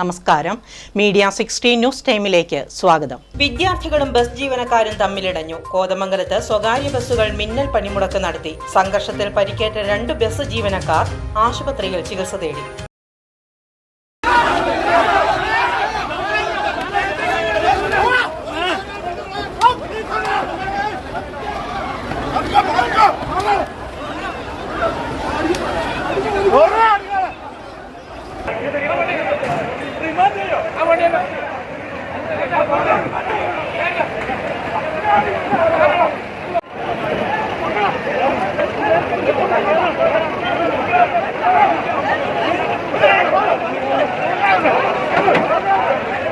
നമസ്കാരം. Media sixteen news ടൈമിലേക്ക് സ്വാഗതം. വിദ്യാർത്ഥികളും ബസ് ജീവനക്കാരും തമ്മിലിടഞ്ഞു. കോതമംഗലത്ത് സ്വകാര്യ ബസ്സുകൾ മിന്നൽ പണിമുടക്ക് നടത്തി. സംഘർഷത്തിൽ പരിക്കേറ്റ രണ്ട് ബസ് ജീവനക്കാർ ആശുപത്രിയിൽ ചികിത്സ തേടി. Thank you.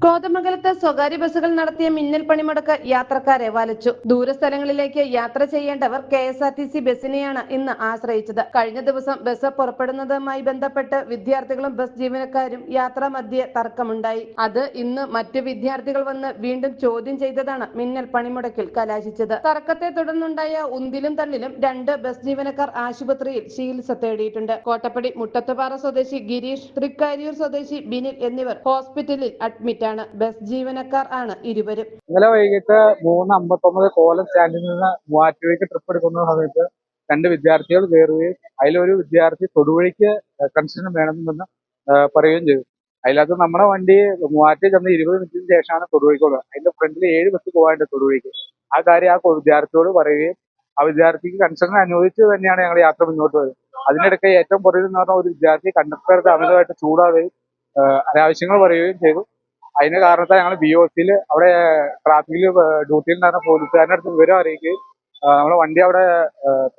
കോതമംഗലത്ത് സ്വകാര്യ ബസ്സുകൾ നടത്തിയ മിന്നൽ പണിമുടക്ക് യാത്രക്കാരെ വലച്ചു. ദൂരസ്ഥലങ്ങളിലേക്ക് യാത്ര ചെയ്യേണ്ടവർ K S R T C ബസ്സിനെയാണ് ഇന്ന് ആശ്രയിച്ചത്. കഴിഞ്ഞ ദിവസം ബസ് പുറപ്പെടുന്നതുമായി ബന്ധപ്പെട്ട് വിദ്യാർത്ഥികളും ബസ് ജീവനക്കാരും യാത്രാ മധ്യേ തർക്കമുണ്ടായി. അത് ഇന്ന് മറ്റു വിദ്യാർത്ഥികൾ വന്ന് വീണ്ടും ചോദ്യം ചെയ്തതാണ് മിന്നൽ പണിമുടക്കിൽ കലാശിച്ചത്. തർക്കത്തെ തുടർന്നുണ്ടായ ഉന്തിലും തള്ളിലും രണ്ട് ബസ് ജീവനക്കാർ ആശുപത്രിയിൽ ചികിത്സ തേടിയിട്ടുണ്ട്. കോട്ടപ്പടി മുട്ടത്തുപാറ സ്വദേശി ഗിരീഷ് തൃക്കാരിയൂർ സ്വദേശി ബിനിൽ എന്നിവർ ഹോസ്പിറ്റലിൽ അഡ്മിറ്റാണ്. ബസ് ജീവനക്കാർ ആണ് ഇരുവരും. ഇന്നലെ വൈകിട്ട് മൂന്ന് അമ്പത്തൊമ്പത് കോലം സ്റ്റാൻഡിൽ നിന്ന് മൂവാറ്റുപുഴയ്ക്ക് ട്രിപ്പ് എടുക്കുന്ന സമയത്ത് രണ്ട് വിദ്യാർത്ഥികൾ കയറുകയും അതിലൊരു വിദ്യാർത്ഥി തൊടുവഴിക്ക് കൺസെഷൻ വേണമെന്ന് പറയുകയും ചെയ്തു. അതിനകത്ത് നമ്മുടെ വണ്ടി മൂവാറ്റി ചെന്ന് ഇരുപത് മിനിറ്റിന് ശേഷമാണ് തൊടുവഴിക്കുള്ളത് അതിന്റെ ഫ്രണ്ടിൽ ഏഴ് ബസ് പോകാനുണ്ട് തൊടുപുഴയ്ക്ക്. ആ കാര്യം ആ വിദ്യാർത്ഥിയോട് പറയുകയും ആ വിദ്യാർത്ഥിക്ക് കൺസെഷൻ അനുവദിച്ച് തന്നെയാണ് ഞങ്ങൾ യാത്ര മുന്നോട്ട് പോയത്. അതിനിടയ്ക്ക് ഏറ്റവും പുറകിൽ എന്ന് പറഞ്ഞ ഒരു വിദ്യാർത്ഥി കണ്ടക്ടർക്ക് അമിതമായിട്ട് ചൂടാവുകയും അനാവശ്യങ്ങൾ പറയുകയും ചെയ്തു. അതിന് കാരണത്താൽ ഞങ്ങൾ ബി ഒ സിയിൽ അവിടെ ട്രാഫിക്കിൽ ഡ്യൂട്ടിയിൽ നടന്ന പോലീസുകാരന്റെ അടുത്ത് വിവരം അറിയിക്കുകയും നമ്മളെ വണ്ടി അവിടെ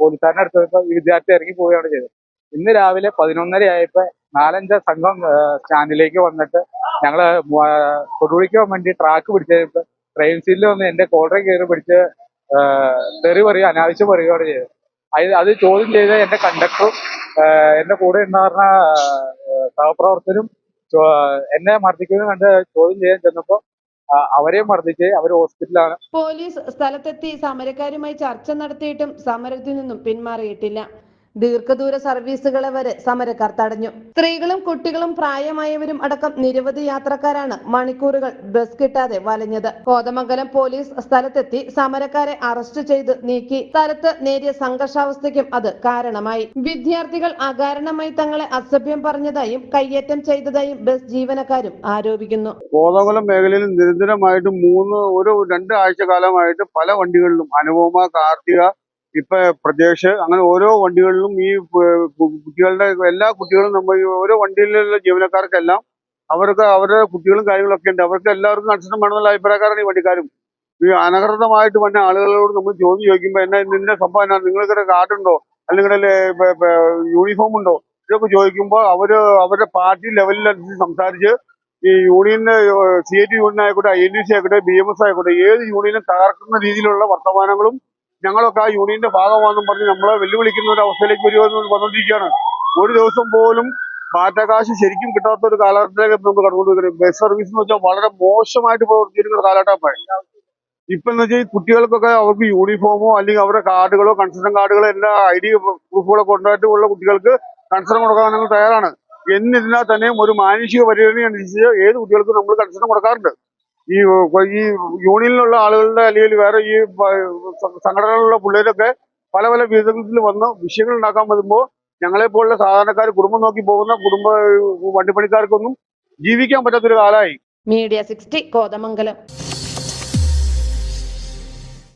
പോലീസുകാരന്റെ അടുത്ത് പോയപ്പോൾ ഈ വിദ്യാർത്ഥി ഇറങ്ങി പോവുകയാണ് ചെയ്തത്. ഇന്ന് രാവിലെ പതിനൊന്നര ആയപ്പോൾ നാലഞ്ച് സംഘം സ്റ്റാൻഡിലേക്ക് വന്നിട്ട് ഞങ്ങൾ കൊടുവിളിക്ക് വേണ്ടി ട്രാക്ക് പിടിച്ചപ്പോൾ ട്രെയിൻ സീറ്റിൽ വന്ന് എന്റെ കോളറെ കയറി പിടിച്ച് തെറി പറയുക അനാവശ്യം പറയുകയാണ് ചെയ്തത്. അത് ചോദ്യം ചെയ്ത എന്റെ കണ്ടക്ടറും എന്റെ കൂടെ ഉണ്ടായിരുന്ന സഹപ്രവർത്തകരും എന്നെ മർദ്ദിക്കുന്നത് കണ്ട് ചോദ്യം ചെയ്യാൻ ചെന്നപ്പോ അവരെ മർദ്ദിച്ച് അവർ ഹോസ്പിറ്റലാണ് പോലീസ് സ്ഥലത്തെത്തി സമരക്കാരുമായി ചർച്ച നടത്തിയിട്ടും സമരത്തിൽ നിന്നും പിന്മാറിയിട്ടില്ല. ദീർഘദൂര സർവീസുകളെ വരെ സമരക്കാർ തടഞ്ഞു. സ്ത്രീകളും കുട്ടികളും പ്രായമായവരും അടക്കം നിരവധി യാത്രക്കാരാണ് മണിക്കൂറുകൾ ബസ് കിട്ടാതെ വലഞ്ഞത്. കോതമംഗലം പോലീസ് സ്ഥലത്തെത്തി സമരക്കാരെ അറസ്റ്റ് ചെയ്ത് നീക്കി. സ്ഥലത്ത് നേരിയ സംഘർഷാവസ്ഥയ്ക്കും അത് കാരണമായി. വിദ്യാർത്ഥികൾ അകാരണമായി തങ്ങളെ അസഭ്യം പറഞ്ഞതായും കയ്യേറ്റം ചെയ്തതായും ബസ് ജീവനക്കാരും ആരോപിക്കുന്നു. കോതമംഗലം മേഖലയിൽ നിരന്തരമായിട്ട് മൂന്ന് ഒരു രണ്ട് ആഴ്ച കാലമായിട്ട് പല വണ്ടികളിലും അനുപമ കാർത്തിക ഇപ്പൊ പ്രദേശ് അങ്ങനെ ഓരോ വണ്ടികളിലും ഈ കുട്ടികളുടെ എല്ലാ കുട്ടികളും നമ്മൾ ഓരോ വണ്ടിയിലുള്ള ജീവനക്കാർക്കെല്ലാം അവർക്ക് അവരുടെ കുട്ടികളും കാര്യങ്ങളൊക്കെ ഉണ്ട്. അവർക്ക് എല്ലാവർക്കും കൺസെഷൻ വേണമെന്നുള്ള അഭിപ്രായക്കാരാണ് ഈ വണ്ടിക്കാരും. ഈ അനഹൃതമായിട്ട് വന്ന ആളുകളോട് നമ്മൾ ചോദ്യം ചോദിക്കുമ്പോൾ എന്നാ നിന്റെ സംഭവം എന്നാ? നിങ്ങൾക്ക് കാർഡുണ്ടോ അല്ലെങ്കിൽ യൂണിഫോം ഉണ്ടോ? ഇതൊക്കെ ചോദിക്കുമ്പോൾ അവർ അവരുടെ പാർട്ടി ലെവലിലനുസരിച്ച് സംസാരിച്ച് ഈ യൂണിയന്റെ സി ഐ ടി യൂണിയൻ ആയിക്കോട്ടെ ഐ എൻ ഡി സി ആയിക്കോട്ടെ ബി എം എസ് ആയിക്കോട്ടെ ഏത് യൂണിയനും തകർക്കുന്ന രീതിയിലുള്ള വർത്തമാനങ്ങളും ഞങ്ങളൊക്കെ ആ യൂണിയന്റെ ഭാഗമാണെന്നും പറഞ്ഞ് നമ്മളെ വെല്ലുവിളിക്കുന്ന ഒരു അവസ്ഥയിലേക്ക് വരുമെന്ന് വന്നുകൊണ്ടിരിക്കുകയാണ് ഒരു ദിവസം പോലും പാറ്റകാശ് ശരിക്കും കിട്ടാത്ത ഒരു കാലഘട്ടത്തിലേക്ക് നമുക്ക് കടന്നുകൊണ്ടിരിക്കുന്നത് ബസ് സർവീസ് എന്ന് വെച്ചാൽ വളരെ മോശമായിട്ട് പ്രവർത്തിച്ചിരിക്കുന്ന കാലഘട്ടമാണ് ഇപ്പൊ. എന്ന് വെച്ചാൽ കുട്ടികൾക്കൊക്കെ അവർക്ക് യൂണിഫോമോ അല്ലെങ്കിൽ അവരുടെ കാർഡുകളോ കൺസെഷൻ കാർഡുകളോ എല്ലാ ഐ ഡി പ്രൂഫുകളോ കൊണ്ടുപോയിട്ടുള്ള കുട്ടികൾക്ക് കൺസെഷൻ കൊടുക്കാൻ ഞങ്ങൾ തയ്യാറാണ്. എന്നിരുന്നാൽ തന്നെയും ഒരു മാനുഷിക പരിഗണന അനുസരിച്ച് ഏത് കുട്ടികൾക്കും നമ്മൾ കൺസെഷൻ കൊടുക്കാറുണ്ട്. ഈ ഈ യൂണിയനിലുള്ള ആളുകളുടെ അല്ലെങ്കിൽ വേറെ ഈ സംഘടനകളിലുള്ള പിള്ളേരൊക്കെ പല പല വിധത്തിൽ വന്ന് വിഷയങ്ങൾ ഉണ്ടാക്കാൻ വരുമ്പോൾ ഞങ്ങളെ പോലുള്ള സാധാരണക്കാർ കുടുംബം നോക്കി പോകുന്ന കുടുംബ വണ്ടിപ്പണിക്കാർക്കൊന്നും ജീവിക്കാൻ പറ്റാത്തൊരു കാലമായി മീഡിയ സിക്സ്റ്റി കോതമംഗലം.